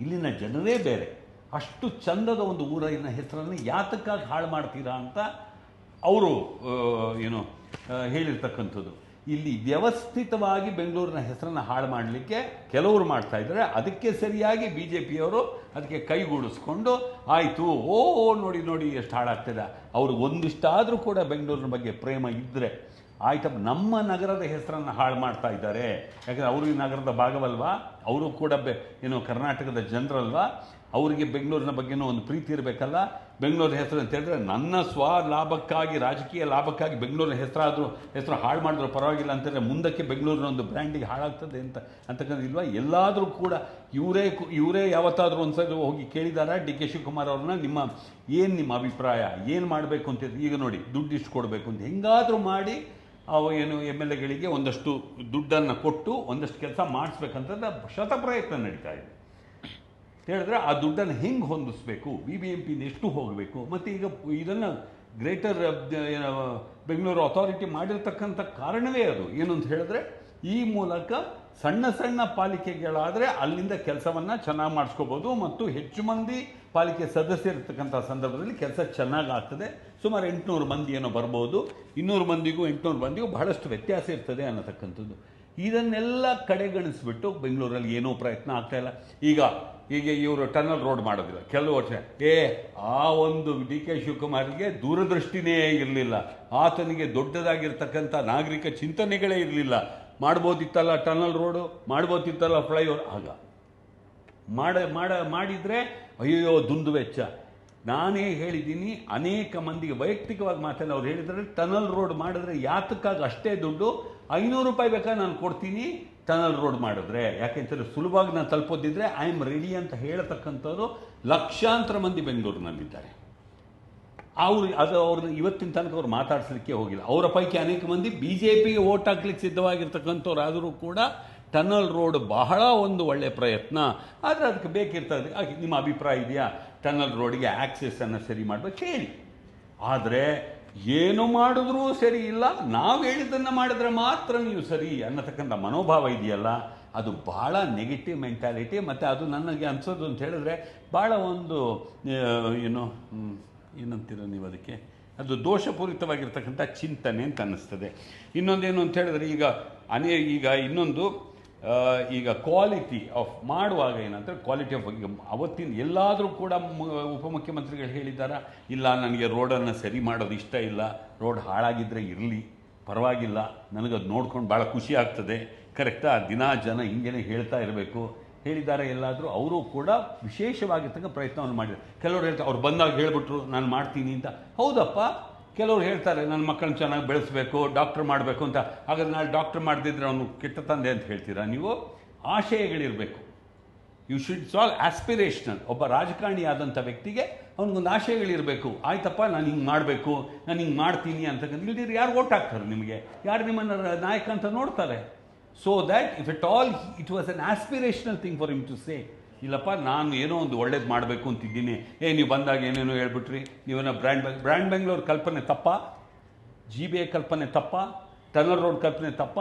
ಇಲ್ಲಿನ ಜನರೇ ಬೇರೆ. ಅಷ್ಟು ಚಂದದ ಒಂದು ಊರಿನ ಹೆಸರನ್ನು ಯಾತಕ್ಕಾಗಿ ಹಾಳು ಮಾಡ್ತೀರಾ ಅಂತ ಅವರು ಏನು ಹೇಳಿರ್ತಕ್ಕಂಥದ್ದು. ಇಲ್ಲಿ ವ್ಯವಸ್ಥಿತವಾಗಿ ಬೆಂಗಳೂರಿನ ಹೆಸರನ್ನು ಹಾಳು ಮಾಡಲಿಕ್ಕೆ ಕೆಲವರು ಮಾಡ್ತಾ ಇದ್ದಾರೆ. ಅದಕ್ಕೆ ಸರಿಯಾಗಿ ಬಿ ಜೆ ಪಿಯವರು ಅದಕ್ಕೆ ಕೈಗೂಡಿಸ್ಕೊಂಡು ಆಯಿತು, ಓ ನೋಡಿ ನೋಡಿ, ಎಷ್ಟು ಹಾಳಾಗ್ತದೆ. ಅವ್ರಿಗೆ ಒಂದಿಷ್ಟಾದರೂ ಕೂಡ ಬೆಂಗಳೂರಿನ ಬಗ್ಗೆ ಪ್ರೇಮ ಇದ್ದರೆ ಆಯ್ತಪ್ಪ ನಮ್ಮ ನಗರದ ಹೆಸರನ್ನು ಹಾಳು ಮಾಡ್ತಾ ಇದ್ದಾರೆ. ಯಾಕಂದರೆ ಅವರು ಈ ನಗರದ ಭಾಗವಲ್ವಾ? ಅವರು ಕೂಡ ಬೆ, ಏನು, ಕರ್ನಾಟಕದ ಜನರಲ್ವಾ? ಅವರಿಗೆ ಬೆಂಗಳೂರಿನ ಬಗ್ಗೆನೂ ಒಂದು ಪ್ರೀತಿ ಇರಬೇಕಲ್ಲ? ಬೆಂಗಳೂರಿನ ಹೆಸರು ಅಂತ ಹೇಳಿದ್ರೆ, ನನ್ನ ಸ್ವ ಲಾಭಕ್ಕಾಗಿ ರಾಜಕೀಯ ಲಾಭಕ್ಕಾಗಿ ಬೆಂಗಳೂರಿನ ಹೆಸರಾದರೂ, ಹೆಸರು ಹಾಳು ಮಾಡಿದ್ರು ಪರವಾಗಿಲ್ಲ ಅಂತಂದರೆ ಮುಂದಕ್ಕೆ ಬೆಂಗಳೂರಿನ ಒಂದು ಬ್ರ್ಯಾಂಡಿಗೆ ಹಾಳಾಗ್ತದೆ ಅಂತ ಅಂತಕ್ಕಂಥ ಇಲ್ವಾ? ಎಲ್ಲಾದರೂ ಕೂಡ ಇವರೇ ಇವರೇ ಯಾವತ್ತಾದರೂ ಒಂದ್ಸಲ ಹೋಗಿ ಕೇಳಿದಾರ? ಡಿ ಕೆ ಶಿವಕುಮಾರ್ ಅವ್ರನ್ನ? ನಿಮ್ಮ, ಏನು ನಿಮ್ಮ ಅಭಿಪ್ರಾಯ? ಏನು ಮಾಡಬೇಕು ಅಂತ ಈಗ ನೋಡಿ, ದುಡ್ಡು ಇಷ್ಟು ಕೊಡಬೇಕು ಅಂತ ಹೆಂಗಾದರೂ ಮಾಡಿ ಅವು ಏನು ಎಂ ಎಲ್ ಎಗಳಿಗೆ ಒಂದಷ್ಟು ದುಡ್ಡನ್ನು ಕೊಟ್ಟು ಒಂದಷ್ಟು ಕೆಲಸ ಮಾಡಿಸ್ಬೇಕಂತ ಶತ ಪ್ರಯತ್ನ ನಡೀತಾ ಇದೆ. ಹೇಳಿದ್ರೆ ಆ ದುಡ್ಡನ್ನು ಹೆಂಗೆ ಹೊಂದಿಸ್ಬೇಕು? ಬಿ ಬಿ ಎಂ ಪಿನ ಎಷ್ಟು ಹೋಗಬೇಕು? ಮತ್ತು ಈಗ ಇದನ್ನು ಗ್ರೇಟರ್ ಬೆಂಗಳೂರು ಅಥಾರಿಟಿ ಮಾಡಿರ್ತಕ್ಕಂಥ ಕಾರಣವೇ ಅದು. ಏನು ಅಂತ ಹೇಳಿದ್ರೆ, ಈ ಮೂಲಕ ಸಣ್ಣ ಸಣ್ಣ ಪಾಲಿಕೆಗಳಾದರೆ ಅಲ್ಲಿಂದ ಕೆಲಸವನ್ನು ಚೆನ್ನಾಗಿ ಮಾಡಿಸ್ಕೋಬೋದು ಮತ್ತು ಹೆಚ್ಚು ಮಂದಿ ಪಾಲಿಕೆ ಸದಸ್ಯರಿರ್ತಕ್ಕಂಥ ಸಂದರ್ಭದಲ್ಲಿ ಕೆಲಸ ಚೆನ್ನಾಗಿ ಆಗ್ತದೆ. ಸುಮಾರು ಎಂಟುನೂರು ಮಂದಿ ಏನೋ ಬರ್ಬೋದು. ಇನ್ನೂರು ಮಂದಿಗೂ, ಎಂಟುನೂರು ಮಂದಿಗೂ ಬಹಳಷ್ಟು ವ್ಯತ್ಯಾಸ ಇರ್ತದೆ ಅನ್ನತಕ್ಕಂಥದ್ದು. ಇದನ್ನೆಲ್ಲ ಕಡೆಗಣಿಸ್ಬಿಟ್ಟು ಬೆಂಗಳೂರಲ್ಲಿ ಏನೂ ಪ್ರಯತ್ನ ಆಗ್ತಾ ಇಲ್ಲ. ಈಗ ಈಗ ಇವರು ಟನಲ್ ರೋಡ್ ಮಾಡೋದಿಲ್ಲ. ಕೆಲವು ವರ್ಷ. ಏ, ಆ ಒಂದು ಡಿ ಕೆ ಶಿವಕುಮಾರ್ಗೆ ದೂರದೃಷ್ಟಿನೇ ಇರಲಿಲ್ಲ. ಆತನಿಗೆ ದೊಡ್ಡದಾಗಿರ್ತಕ್ಕಂಥ ನಾಗರಿಕ ಚಿಂತನೆಗಳೇ ಇರಲಿಲ್ಲ. ಮಾಡ್ಬೋದಿತ್ತಲ್ಲ ಟನಲ್ ರೋಡು? ಮಾಡ್ಬೋದಿತ್ತಲ್ಲ ಫ್ಲೈಓವರ್? ಆಗ. ಮಾಡ ಮಾಡ, ಮಾಡಿದರೆ ಅಯ್ಯೋ ದುಂದು ವೆಚ್ಚ. ನಾನೇ ಹೇಳಿದ್ದೀನಿ, ಅನೇಕ ಮಂದಿಗೆ ವೈಯಕ್ತಿಕವಾಗಿ ಮಾತಾಡಿ ಅವ್ರು ಹೇಳಿದರೆ, ಟನಲ್ ರೋಡ್ ಮಾಡಿದ್ರೆ ಯಾತಕ್ಕಾಗಿ ಅಷ್ಟೇ ದುಡ್ಡು? ಐನೂರು ರೂಪಾಯಿ ಬೇಕಾದ್ರೆ ನಾನು ಕೊಡ್ತೀನಿ, ಟನಲ್ ರೋಡ್ ಮಾಡಿದ್ರೆ. ಯಾಕೆಂತಂದರೆ ಸುಲಭವಾಗಿ ನಾನು ತಲುಪೋದಿದ್ರೆ ಐ ಆಮ್ ರೆಡಿ ಅಂತ ಹೇಳತಕ್ಕಂಥವ್ರು ಲಕ್ಷಾಂತರ ಮಂದಿ ಬೆಂಗಳೂರಿನಲ್ಲಿದ್ದಾರೆ. ಅವರು ಅದು ಅವ್ರನ್ನ ಇವತ್ತಿನ ತನಕ ಅವ್ರು ಮಾತಾಡಿಸ್ಲಿಕ್ಕೆ ಹೋಗಿಲ್ಲ. ಅವರ ಪೈಕಿ ಅನೇಕ ಮಂದಿ ಬಿ ಜೆ ಪಿಗೆ ಓಟ್ ಹಾಕ್ಲಿಕ್ಕೆ ಸಿದ್ಧವಾಗಿರ್ತಕ್ಕಂಥವ್ರು ಆದರೂ ಕೂಡ ಟನಲ್ ರೋಡ್ ಬಹಳ ಒಂದು ಒಳ್ಳೆಯ ಪ್ರಯತ್ನ. ಆದರೆ ಅದಕ್ಕೆ ಬೇಕಿರ್ತದೆ. ನಿಮ್ಮ ಅಭಿಪ್ರಾಯ ಇದೆಯಾ? ಟನಲ್ ರೋಡಿಗೆ ಆಕ್ಸಿಸನ್ನು ಸರಿ ಮಾಡಬೇಕು. ಹೇಳಿ ಆದರೆ ಏನು ಮಾಡಿದ್ರೂ ಸರಿ ಇಲ್ಲ. ನಾವು ಹೇಳಿದ್ದನ್ನು ಮಾಡಿದ್ರೆ ಮಾತ್ರ ನೀವು ಸರಿ ಅನ್ನತಕ್ಕಂಥ ಮನೋಭಾವ ಇದೆಯಲ್ಲ? ಅದು ಭಾಳ ನೆಗೆಟಿವ್ ಮೆಂಟ್ಯಾಲಿಟಿ ಮತ್ತು ಅದು ನನಗೆ ಅನ್ಸೋದು ಅಂತ ಹೇಳಿದ್ರೆ ಭಾಳ ಒಂದು ಏನು ಏನಂತೀರ ನೀವು ಅದಕ್ಕೆ? ಅದು ದೋಷಪೂರಿತವಾಗಿರ್ತಕ್ಕಂಥ ಚಿಂತನೆ ಅಂತ ಅನ್ನಿಸ್ತದೆ. ಇನ್ನೊಂದೇನು ಅಂತ ಹೇಳಿದ್ರೆ ಈಗ ಅನೇ, ಈಗ ಇನ್ನೊಂದು ಈಗ ಕ್ವಾಲಿಟಿ ಆಫ್ ಮಾಡುವಾಗ ಏನಂದರೆ ಕ್ವಾಲಿಟಿ ಆಫ್ ಅವತ್ತಿನ ಎಲ್ಲಾದರೂ ಕೂಡ ಉಪಮುಖ್ಯಮಂತ್ರಿಗಳು ಹೇಳಿದ್ದಾರಾ, ಇಲ್ಲ, ನನಗೆ ರೋಡನ್ನು ಸರಿ ಮಾಡೋದು ಇಷ್ಟ ಇಲ್ಲ ರೋಡ್ ಹಾಳಾಗಿದ್ದರೆ ಇರಲಿ, ಪರವಾಗಿಲ್ಲ, ನನಗೆ ಅದು ನೋಡ್ಕೊಂಡು ಭಾಳ ಖುಷಿ ಆಗ್ತದೆ ಕರೆಕ್ಟಾ ದಿನ ಜನ ಹಿಂಗೇನೆ ಹೇಳ್ತಾ ಇರಬೇಕು. ಹೇಳಿದ್ದಾರೆ ಎಲ್ಲಾದರೂ, ಅವರು ಕೂಡ ವಿಶೇಷವಾಗಿರ್ತಕ್ಕ ಪ್ರಯತ್ನವನ್ನು ಮಾಡಿದ್ದಾರೆ. ಕೆಲವರು ಹೇಳ್ತಾರೆ, ಅವ್ರು ಬಂದಾಗ ಹೇಳಿಬಿಟ್ರು, ನಾನು ಮಾಡ್ತೀನಿ ಅಂತ. ಹೌದಪ್ಪ ಕೆಲವರು ಹೇಳ್ತಾರೆ, ನನ್ನ ಮಕ್ಕಳನ್ನ ಚೆನ್ನಾಗಿ ಬೆಳೆಸಬೇಕು ಡಾಕ್ಟ್ರ್ ಮಾಡಬೇಕು ಅಂತ. ಹಾಗಾದ್ರೆ ನಾಳೆ ಡಾಕ್ಟ್ರ್ ಮಾಡದಿದ್ರೆ ಅವನು ಕೆಟ್ಟ ತಂದೆ ಅಂತ ಹೇಳ್ತೀರಾ? ನೀವು ಆಶಯಗಳಿರಬೇಕು. ಯು ಶುಡ್ ಸಾಲ್ ಆಸ್ಪಿರೇಷನಲ್ ಒಬ್ಬ ರಾಜಕಾರಣಿ ಆದಂಥ ವ್ಯಕ್ತಿಗೆ ಅವನಿಗೊಂದು ಆಶಯಗಳಿರಬೇಕು. ಆಯ್ತಪ್ಪ, ನಾನು ಹಿಂಗೆ ಮಾಡಬೇಕು, ನಾನು ಹಿಂಗೆ ಮಾಡ್ತೀನಿ ಅಂತಕ್ಕಂಥ ಇಲ್ದಿದ್ರೆ ಯಾರು ಓಟ್ ಹಾಕ್ತಾರೆ ನಿಮಗೆ? ಯಾರು ನಿಮ್ಮನ್ನು ನಾಯಕ ಅಂತ ನೋಡ್ತಾರೆ? So that if it all it was an aspirational thing for him to say ಇಲ್ಲಪ್ಪ, ನಾನು ಏನೋ ಒಂದು ಒಳ್ಳೇದು ಮಾಡಬೇಕು ಅಂತಿದ್ದೀನಿ. ಏ, ನೀವು ಬಂದಾಗ ಏನೇನೋ ಹೇಳ್ಬಿಟ್ರಿ. ನೀವೇನೋ ಬ್ರ್ಯಾಂಡ್ ಬ್ರ್ಯಾಂಡ್ ಬೆಂಗಳೂರು ಕಲ್ಪನೆ ತಪ್ಪ. ಜಿ ಬಿ ಐ ಕಲ್ಪನೆ ತಪ್ಪ. ಟನಲ್ ರೋಡ್ ಕಲ್ಪನೆ ತಪ್ಪ.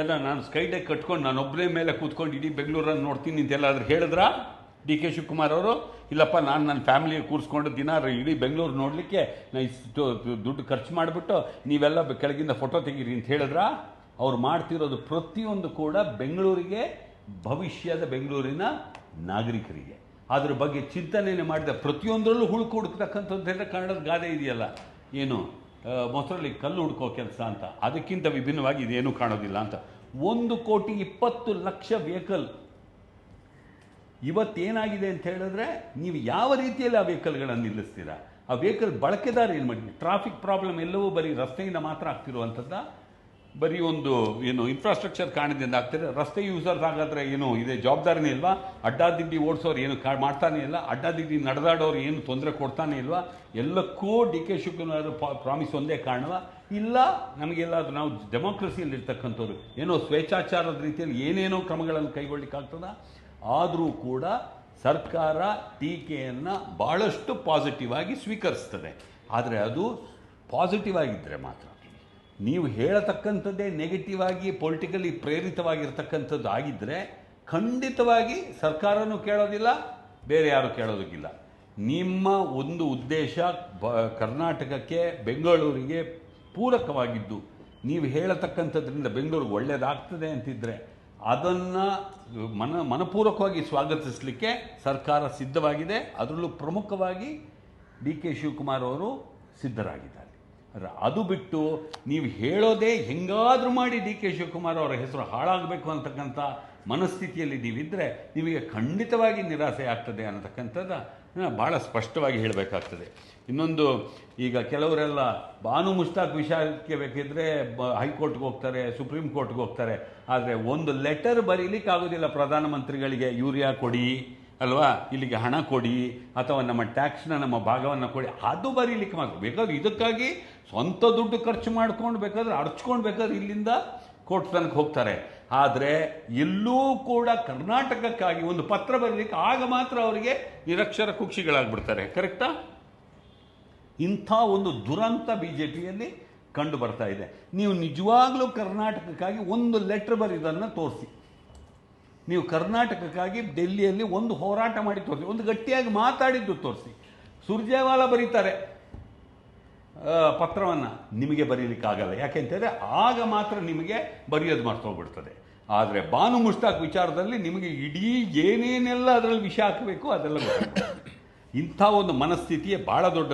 ಎಲ್ಲ ನಾನು ಸ್ಕೈ ಡೆಕ್ ಕಟ್ಕೊಂಡು ನಾನು ಒಬ್ಬನೇ ಮೇಲೆ ಕೂತ್ಕೊಂಡು ಇಡೀ ಬೆಂಗಳೂರನ್ನು ನೋಡ್ತೀನಿ ಅಂತ ಎಲ್ಲಾದ್ರೂ ಹೇಳಿದ್ರಾ? ಡಿ ಕೆ ಶಿವಕುಮಾರ್ ಅವರು? ಇಲ್ಲಪ್ಪ, ನಾನು ನನ್ನ ಫ್ಯಾಮಿಲಿ ಕೂರಿಸ್ಕೊಂಡು ದಿನ ಇಡೀ ಬೆಂಗಳೂರು ನೋಡಲಿಕ್ಕೆ ನಾ ಇಷ್ಟು ದುಡ್ಡು ಖರ್ಚು ಮಾಡಿಬಿಟ್ಟು ನೀವೆಲ್ಲ ಕೆಳಗಿಂದ ಫೋಟೋ ತೆಗೀರಿ ಅಂತ ಹೇಳಿದ್ರ? ಅವ್ರು ಮಾಡ್ತಿರೋದು ಪ್ರತಿಯೊಂದು ಕೂಡ ಬೆಂಗಳೂರಿಗೆ, ಭವಿಷ್ಯದ ಬೆಂಗಳೂರಿನ ನಾಗರಿಕರಿಗೆ. ಅದ್ರ ಬಗ್ಗೆ ಚಿಂತನೆಯನ್ನು ಮಾಡಿದ. ಪ್ರತಿಯೊಂದರಲ್ಲೂ ಹುಳ್ಕೊಡ್ತಕ್ಕಂಥದ್ದು ಹೇಳಿದ್ರೆ ಕನ್ನಡದ ಗಾದೆ ಇದೆಯಲ್ಲ. ಏನು ಮೊಸರಲ್ಲಿ ಕಲ್ಲು ಹುಡ್ಕೋ ಕೆಲಸ ಅಂತ. ಅದಕ್ಕಿಂತ ವಿಭಿನ್ನವಾಗಿ ಇದೇನೂ ಕಾಣೋದಿಲ್ಲ ಅಂತ. ಒಂದು ಕೋಟಿ ಇಪ್ಪತ್ತು ಲಕ್ಷ ವೆಹಿಕಲ್. ಇವತ್ತೇನಾಗಿದೆ ಅಂತ ಹೇಳಿದ್ರೆ, ನೀವು ಯಾವ ರೀತಿಯಲ್ಲಿ ಆ ವೆಹಿಕಲ್ಗಳನ್ನು ನಿಲ್ಲಿಸ್ತೀರಾ? ಆ ವೆಹಿಕಲ್ ಬಳಕೆದಾರ ಏನು ಮಾಡಿ ಟ್ರಾಫಿಕ್ ಪ್ರಾಬ್ಲಮ್ ಎಲ್ಲವೂ ಬರೀ ರಸ್ತೆಯಿಂದ ಮಾತ್ರ ಆಗ್ತಿರುವಂಥದ್ದ? ಬರೀ ಒಂದು, ಏನು ಇನ್ಫ್ರಾಸ್ಟ್ರಕ್ಚರ್ ಕಾರಣದಿಂದ ಆಗ್ತಿದೆ. ರಸ್ತೆ ಯೂಸರ್ಸ್ ಹಾಗಾದರೆ ಏನು, ಇದೆ ಜವಾಬ್ದಾರಿನೇ ಇಲ್ವಾ? ಅಡ್ಡಾದಿಡ್ಡಿ ಓಡಿಸೋರು ಏನು ಕಾ, ಮಾಡ್ತಾನೇ ಇಲ್ಲ. ಅಡ್ಡಾದಿಡ್ಡಿ ನಡೆದಾಡೋರು ಏನು ತೊಂದರೆ ಕೊಡ್ತಾನೆ ಇಲ್ವಾ? ಎಲ್ಲಕ್ಕೂ ಡಿ ಕೆ ಶಿವಕುಮಾರ್ ಪ್ರಾಮಿಸ್ ಒಂದೇ ಕಾರಣವ. ಇಲ್ಲ, ನಮಗೆಲ್ಲಾದರೂ ನಾವು ಡೆಮೋಕ್ರಸಿಯಲ್ಲಿ ಇರ್ತಕ್ಕಂಥವ್ರು, ಏನೋ ಸ್ವೇಚ್ಛಾಚಾರದ ರೀತಿಯಲ್ಲಿ ಏನೇನೋ ಕ್ರಮಗಳನ್ನು ಕೈಗೊಳ್ಳಿಕ್ಕಾಗ್ತದ? ಆದರೂ ಕೂಡ ಸರ್ಕಾರ ಟೀಕೆಯನ್ನು ಭಾಳಷ್ಟು ಪಾಸಿಟಿವ್ ಆಗಿ ಸ್ವೀಕರಿಸ್ತದೆ. ಆದರೆ ಅದು ಪಾಸಿಟಿವ್ ಆಗಿದ್ದರೆ ಮಾತ್ರ. ನೀವು ಹೇಳತಕ್ಕಂಥದ್ದೇ ನೆಗೆಟಿವ್ ಆಗಿ ಪೊಲಿಟಿಕಲಿ ಪ್ರೇರಿತವಾಗಿರ್ತಕ್ಕಂಥದ್ದು ಆಗಿದ್ದರೆ ಖಂಡಿತವಾಗಿ ಸರ್ಕಾರನೂ ಕೇಳೋದಿಲ್ಲ, ಬೇರೆ ಯಾರು ಕೇಳೋದಕ್ಕಿಲ್ಲ. ನಿಮ್ಮ ಒಂದು ಉದ್ದೇಶ ಬ, ಕರ್ನಾಟಕಕ್ಕೆ, ಬೆಂಗಳೂರಿಗೆ ಪೂರಕವಾಗಿದ್ದು, ನೀವು ಹೇಳತಕ್ಕಂಥದ್ರಿಂದ ಬೆಂಗಳೂರಿಗೆ ಒಳ್ಳೆಯದಾಗ್ತದೆ ಅಂತಿದ್ದರೆ ಅದನ್ನು ಮನ ಮನಪೂರ್ವಕವಾಗಿ ಸ್ವಾಗತಿಸಲಿಕ್ಕೆ ಸರ್ಕಾರ ಸಿದ್ಧವಾಗಿದೆ. ಅದರಲ್ಲೂ ಪ್ರಮುಖವಾಗಿ ಡಿ ಕೆ ಶಿವಕುಮಾರ್ ಅವರು ಸಿದ್ಧರಾಗಿದ್ದಾರೆ. ಅದು ಬಿಟ್ಟು ನೀವು ಹೇಳೋದೇ ಹೆಂಗಾದರೂ ಮಾಡಿ ಡಿ ಕೆ ಶಿವಕುಮಾರ್ ಅವರ ಹೆಸರು ಹಾಳಾಗಬೇಕು ಅಂತಕ್ಕಂಥ ಮನಸ್ಥಿತಿಯಲ್ಲಿ ನೀವಿದ್ದರೆ ನಿಮಗೆ ಖಂಡಿತವಾಗಿ ನಿರಾಸೆ ಆಗ್ತದೆ ಅನ್ನತಕ್ಕಂಥದ್ದು ಭಾಳ ಸ್ಪಷ್ಟವಾಗಿ ಹೇಳಬೇಕಾಗ್ತದೆ. ಇನ್ನೊಂದು, ಈಗ ಕೆಲವರೆಲ್ಲ ಬಾನು ಮುಷ್ತಾಕ್ ವಿಷಯಕ್ಕೆ ಬೇಕಿದ್ದರೆ ಬ, ಹೈಕೋರ್ಟ್ಗೆ ಹೋಗ್ತಾರೆ, ಸುಪ್ರೀಂ ಕೋರ್ಟ್ಗೆ ಹೋಗ್ತಾರೆ. ಆದರೆ ಒಂದು ಲೆಟರ್ ಬರೀಲಿಕ್ಕೆ ಆಗೋದಿಲ್ಲ ಪ್ರಧಾನಮಂತ್ರಿಗಳಿಗೆ, ಯೂರಿಯಾ ಕೊಡಿ. ಅಲ್ವಾ? ಇಲ್ಲಿಗೆ ಹಣ ಕೊಡಿ, ಅಥವಾ ನಮ್ಮ ಟ್ಯಾಕ್ಸ್ನ, ನಮ್ಮ ಭಾಗವನ್ನು ಕೊಡಿ. ಅದು ಬರೀಲಿಕ್ಕೆ ಮಾತ್ರ. ಬೇಕಾದ್ರೆ ಇದಕ್ಕಾಗಿ ಸ್ವಂತ ದುಡ್ಡು ಖರ್ಚು ಮಾಡ್ಕೊಂಡು ಬೇಕಾದ್ರೆ ಅರ್ಚ್ಕೊಂಡು ಬೇಕಾದ್ರೆ ಇಲ್ಲಿಂದ ಕೋರ್ಟ್ ತನಕ ಹೋಗ್ತಾರೆ. ಆದರೆ ಎಲ್ಲೂ ಕೂಡ ಕರ್ನಾಟಕಕ್ಕಾಗಿ ಒಂದು ಪತ್ರ ಬರೀಲಿಕ್ಕೆ ಆಗ ಮಾತ್ರ ಅವರಿಗೆ ನಿರಕ್ಷರ ಕುಕ್ಷಿಗಳಾಗ್ಬಿಡ್ತಾರೆ. ಕರೆಕ್ಟಾ? ಇಂಥ ಒಂದು ದುರಂತ ಬಿ ಜೆ ಪಿಯಲ್ಲಿ ಕಂಡು ಬರ್ತಾ ಇದೆ. ನೀವು ನಿಜವಾಗ್ಲೂ ಕರ್ನಾಟಕಕ್ಕಾಗಿ ಒಂದು ಲೆಟ್ರ್ ಬರೀದನ್ನು ತೋರಿಸಿ. ನೀವು ಕರ್ನಾಟಕಕ್ಕಾಗಿ ಡೆಲ್ಲಿಯಲ್ಲಿ ಒಂದು ಹೋರಾಟ ಮಾಡಿ ತೋರಿಸಿ, ಒಂದು ಗಟ್ಟಿಯಾಗಿ ಮಾತಾಡಿದ್ದು ತೋರಿಸಿ. ಸುರ್ಜೇವಾಲ ಬರೀತಾರೆ. ಪತ್ರವನ್ನು ನಿಮಗೆ ಬರೀಲಿಕ್ಕಾಗಲ್ಲ. ಯಾಕೆಂತಂದರೆ ಆಗ ಮಾತ್ರ ನಿಮಗೆ ಬರೆಯೋದು ಮರ್ತೋಗ್ಬಿಡ್ತದೆ. ಆದರೆ ಬಾನು ಮುಷ್ತಾಕ್ ವಿಚಾರದಲ್ಲಿ ನಿಮಗೆ ಇಡೀ ಏನೇನೆಲ್ಲ ಅದರಲ್ಲಿ ವಿಷ ಹಾಕಬೇಕು ಅದೆಲ್ಲ ಇಂಥ ಒಂದು ಮನಸ್ಥಿತಿಯೇ ಭಾಳ ದೊಡ್ಡ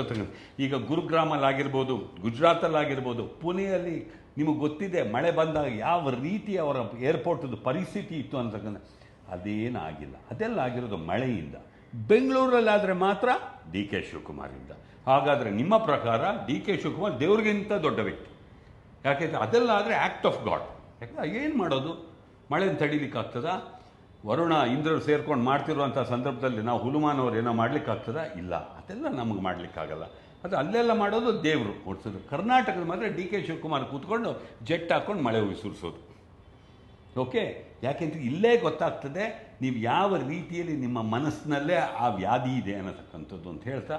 ಈಗ ಗುರುಗ್ರಾಮಲ್ಲಾಗಿರ್ಬೋದು ಗುಜರಾತಲ್ಲಾಗಿರ್ಬೋದು ಪುಣೆಯಲ್ಲಿ ನಿಮಗೆ ಗೊತ್ತಿದೆ, ಮಳೆ ಬಂದಾಗ ಯಾವ ರೀತಿ ಅವರ ಏರ್ಪೋರ್ಟದ್ದು ಪರಿಸ್ಥಿತಿ ಇತ್ತು ಅಂತಕ್ಕಂಥ ಅದೇನಾಗಿಲ್ಲ ಅದೆಲ್ಲ ಆಗಿರೋದು ಮಳೆಯಿಂದ. ಬೆಂಗಳೂರಲ್ಲಾದರೆ ಮಾತ್ರ ಡಿ ಕೆ ಶಿವಕುಮಾರಿಂದ ಹಾಗಾದರೆ ನಿಮ್ಮ ಪ್ರಕಾರ ಡಿ ಕೆ ಶಿವಕುಮಾರ್ ದೇವ್ರಿಗಿಂತ ದೊಡ್ಡ ವ್ಯಕ್ತಿ. ಯಾಕೆಂದರೆ ಅದೆಲ್ಲ ಆದರೆ ಆ್ಯಕ್ಟ್ ಆಫ್ ಗಾಡ್ ಯಾಕಂದ್ರೆ ಏನು ಮಾಡೋದು? ಮಳೆನ ತಡಿಲಿಕ್ಕಾಗ್ತದ ವರುಣ, ಇಂದ್ರರು ಸೇರ್ಕೊಂಡು ಮಾಡ್ತಿರುವಂಥ ಸಂದರ್ಭದಲ್ಲಿ ನಾವು ಹುಲುಮಾನವ್ರು ಏನೋ ಮಾಡ್ಲಿಕ್ಕಾಗ್ತದಾ ಇಲ್ಲ. ಅದೆಲ್ಲ ನಮಗೆ ಮಾಡಲಿಕ್ಕಾಗಲ್ಲ ಅದು ಅಲ್ಲೆಲ್ಲ ಮಾಡೋದು ದೇವರು ಓಡಿಸೋದು ಕರ್ನಾಟಕದ ಮಾತ್ರ ಡಿ ಕೆ ಶಿವಕುಮಾರ್ ಕೂತ್ಕೊಂಡು ಜೆಟ್ ಹಾಕ್ಕೊಂಡು ಮಳೆ ಉಸುರಿಸೋದು ಓಕೆ? ಯಾಕೆಂದ್ರೆ ಇಲ್ಲೇ ಗೊತ್ತಾಗ್ತದೆ ನೀವು ಯಾವ ರೀತಿಯಲ್ಲಿ ನಿಮ್ಮ ಮನಸ್ಸಿನಲ್ಲೇ ಆ ವ್ಯಾಧಿ ಇದೆ ಅನ್ನತಕ್ಕಂಥದ್ದು ಅಂತ ಹೇಳ್ತಾ,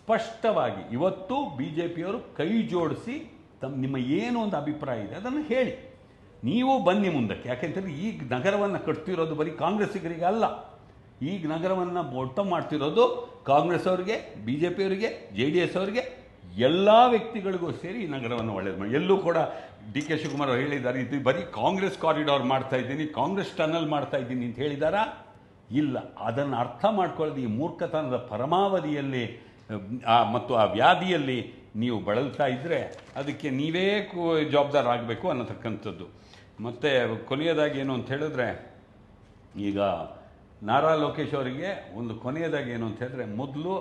ಸ್ಪಷ್ಟವಾಗಿ ಇವತ್ತು ಬಿ ಜೆ ಪಿಯವರು ಕೈ ಜೋಡಿಸಿ ತಮ್ಮ ನಿಮ್ಮ ಏನು ಒಂದು ಅಭಿಪ್ರಾಯ ಇದೆ ಅದನ್ನು ಹೇಳಿ. ನೀವು ಬನ್ನಿ ಮುಂದಕ್ಕೆ. ಯಾಕೆಂತಂದರೆ ಈಗ ನಗರವನ್ನು ಕಟ್ತಿರೋದು ಬರೀ ಕಾಂಗ್ರೆಸ್ಸಿಗರಿಗೆ ಅಲ್ಲ. ಈಗ ನಗರವನ್ನು ಒಟ್ಟ ಮಾಡ್ತಿರೋದು ಕಾಂಗ್ರೆಸ್ ಅವರಿಗೆ ಬಿ ಜೆ ಪಿಯವರಿಗೆ ಜೆ ಡಿ ಎಸ್ ಅವರಿಗೆ, ಎಲ್ಲ ವ್ಯಕ್ತಿಗಳಿಗೂ ಸೇರಿ ಈ ನಗರವನ್ನು ಒಳ್ಳೇದು ಮಾಡಿ. ಎಲ್ಲೂ ಕೂಡ ಡಿ ಕೆ ಶಿವಕುಮಾರ್ ಅವರು ಹೇಳಿದ್ದಾರೆ, ಇದು ಬರೀ ಕಾಂಗ್ರೆಸ್ ಕಾರಿಡಾರ್ ಮಾಡ್ತಾ ಇದ್ದೀನಿ, ಕಾಂಗ್ರೆಸ್ ಟನಲ್ ಮಾಡ್ತಾ ಇದ್ದೀನಿ ಅಂತ ಹೇಳಿದಾರಾ? ಇಲ್ಲ. ಅದನ್ನು ಅರ್ಥ ಮಾಡ್ಕೊಳ್ಳೋದು ಈ ಮೂರ್ಖತನದ ಪರಮಾವಧಿಯಲ್ಲಿ ಮತ್ತು ಆ ವ್ಯಾಧಿಯಲ್ಲಿ ನೀವು ಬಳಲ್ತಾ ಇದ್ದರೆ ಅದಕ್ಕೆ ನೀವೇ ಜವಾಬ್ದಾರ ಆಗಬೇಕು ಅನ್ನತಕ್ಕಂಥದ್ದು. ಮತ್ತು ಕೊನೆಯದಾಗಿ ಏನು ಅಂತ ಹೇಳಿದ್ರೆ, ಈಗ ನಾರಾ ಲೋಕೇಶ್ ಅವರಿಗೆ ಒಂದು ಕೊನೆಯದಾಗಿ ಏನು ಅಂತ ಹೇಳಿದ್ರೆ, ಮೊದಲು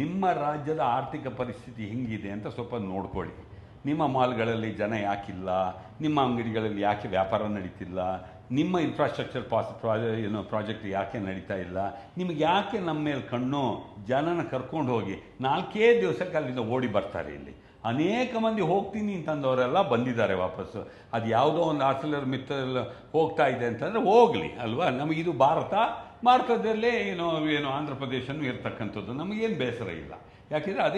ನಿಮ್ಮ ರಾಜ್ಯದ ಆರ್ಥಿಕ ಪರಿಸ್ಥಿತಿ ಹೆಂಗಿದೆ ಅಂತ ಸ್ವಲ್ಪ ನೋಡ್ಕೊಳ್ಳಿ. ನಿಮ್ಮ ಮಾಲ್ಗಳಲ್ಲಿ ಜನ ಯಾಕಿಲ್ಲ, ನಿಮ್ಮ ಅಂಗಡಿಗಳಲ್ಲಿ ಯಾಕೆ ವ್ಯಾಪಾರ ನಡೀತಿಲ್ಲ, ನಿಮ್ಮ ಇನ್ಫ್ರಾಸ್ಟ್ರಕ್ಚರ್ ಪಾಸ್ ಏನು ಪ್ರಾಜೆಕ್ಟ್ ಯಾಕೆ ನಡೀತಾ ಇಲ್ಲ, ನಿಮಗೆ ಯಾಕೆ ನಮ್ಮ ಮೇಲೆ ಕಣ್ಣು ಜನನ ಕರ್ಕೊಂಡು ಹೋಗಿ ನಾಲ್ಕೇ ದಿವಸಕ್ಕೆ ಅಲ್ಲಿಂದ ಓಡಿ ಬರ್ತಾರೆ ಇಲ್ಲಿ. ಅನೇಕ ಮಂದಿ ಹೋಗ್ತೀನಿ ಅಂತಂದವರೆಲ್ಲ ಬಂದಿದ್ದಾರೆ ವಾಪಸ್ಸು. ಅದು ಯಾವುದೋ ಒಂದು ಆರ್ಸಿಲರ್ ಮಿತ್ರ ಹೋಗ್ತಾ ಇದೆ ಅಂತಂದರೆ ಹೋಗಲಿ, ಅಲ್ವಾ? ನಮಗಿದು ಭಾರತ ಭಾರತದಲ್ಲೇ ಏನೋ ಏನೋ ಆಂಧ್ರ ಪ್ರದೇಶನೂ ಇರ್ತಕ್ಕಂಥದ್ದು. ನಮಗೇನು ಬೇಸರ ಇಲ್ಲ. ಯಾಕೆಂದರೆ ಅದೇ